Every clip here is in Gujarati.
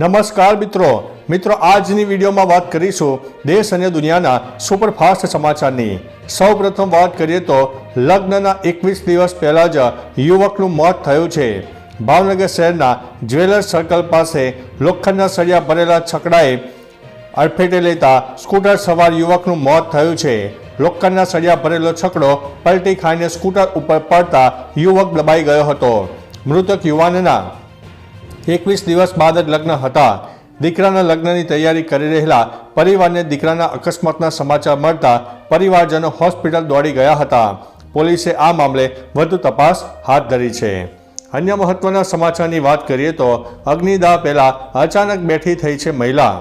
નમસ્કાર મિત્રો. મિત્રો, આજની વિડીયોમાં વાત કરીશું દેશ અને દુનિયાના સુપરફાસ્ટ સમાચારની. સૌ પ્રથમ વાત કરીએ તો લગ્નના એકવીસ દિવસ પહેલાં જ યુવકનું મોત થયું છે. ભાવનગર શહેરના જ્વેલર્સ સર્કલ પાસે લોખંડના સળિયા ભરેલા છકડાએ અડફેટે લેતા સ્કૂટર સવાર યુવકનું મોત થયું છે. લોખંડના સળિયા ભરેલો છકડો પલટી ખાઈને સ્કૂટર ઉપર પડતા યુવક દબાઈ ગયો હતો. મૃતક યુવાનના એકવીસ દિવસ બાદ જ લગ્ન હતા. દીકરાના લગ્નની તૈયારી કરી રહેલા પરિવારને દીકરાના અકસ્માતના સમાચાર મળતા પરિવારજનો હોસ્પિટલ દોડી ગયા હતા. પોલીસે આ મામલે વધુ તપાસ હાથ ધરી છે. અન્ય મહત્વના સમાચારની વાત કરીએ તો અગ્નિદાહ પહેલા અચાનક બેઠી થઈ છે મહિલા.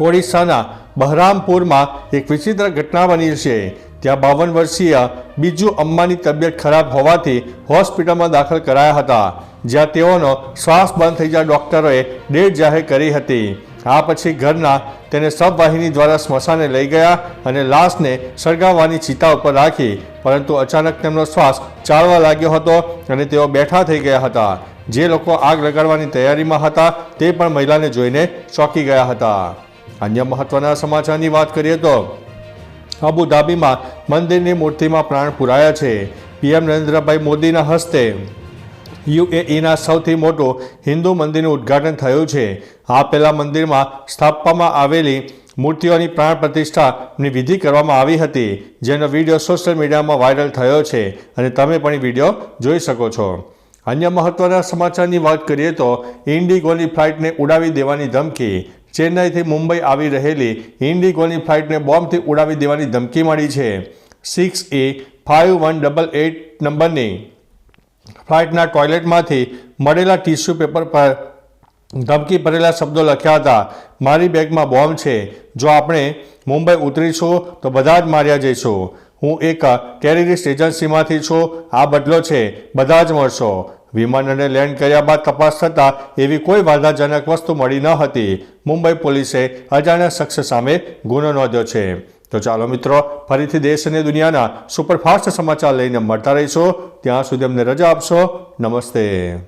ઓડિશાના બહરામપુરમાં એક વિચિત્ર ઘટના બની છે. ત્યાં બાવન વર્ષીય બીજુ અમ્માની તબિયત ખરાબ હોવાથી હોસ્પિટલમાં દાખલ કરાયા હતા, જ્યાં તેઓનો શ્વાસ બંધ થઈ જતા ડોક્ટરોએ ડેટ જાહેર કરી હતી. આ પછી ઘરના તેને સબવાહિની દ્વારા સ્મશાને લઈ ગયા અને લાશને સળગાવવાની ચિતા ઉપર રાખી, પરંતુ અચાનક તેમનો શ્વાસ ચાલવા લાગ્યો હતો અને તેઓ બેઠા થઈ ગયા હતા. જે લોકો આગ લગાડવાની તૈયારીમાં હતા તે પણ મહિલાને જોઈને ચોંકી ગયા હતા. અન્ય મહત્વના સમાચારની વાત કરીએ તો અબુ ધાબીમાં મંદિરની મૂર્તિમાં પ્રાણ પુરાયા છે. પીએમ નરેન્દ્રભાઈ મોદીના હસ્તે યુએઈના સૌથી મોટું હિન્દુ મંદિરનું ઉદ્ઘાટન થયું છે. આ પહેલા મંદિરમાં સ્થાપવામાં આવેલી મૂર્તિઓની પ્રાણ પ્રતિષ્ઠાની વિધિ કરવામાં આવી હતી, જેનો વીડિયો સોશિયલ મીડિયામાં વાયરલ થયો છે અને તમે પણ વીડિયો જોઈ શકો છો. અન્ય મહત્વના સમાચારની વાત કરીએ તો ઇન્ડિગોની ફ્લાઇટને ઉડાવી દેવાની ધમકી ચેન્નઈથી મુંબઈ આવી રહેલી ઇન્ડિગોની ફ્લાઇટને બોમ્બથી ઉડાવી દેવાની ધમકી મળી છે. Six A five one double eight નંબરની ફ્લાઇટના ટોયલેટમાંથી મળેલા ટીશ્યુ પેપર પર ધમકી ભરેલા શબ્દો લખ્યા હતા. મારી બેગમાં બોમ્બ છે. જો આપણે મુંબઈ ઉતરીશું, તો બધા જ માર્યા જઈશું. હું એક ટેરરિસ્ટ એજન્સીમાંથી છું. આ બદલો છે. બધા જ મળશો. વિમાનને લેન્ડ કર્યા બાદ તપાસ થતાં એવી કોઈ વાંધાજનક વસ્તુ મળી ન હતી. મુંબઈ પોલીસે અજાણ્યા શખ્સ સામે ગુનો નોંધ્યો છે. તો ચાલો મિત્રો, ફરીથી દેશ અને દુનિયાના સુપરફાસ્ટ સમાચાર લઈને મળતા રહીશું. ત્યાં સુધી અમને રજા આપશો. નમસ્તે.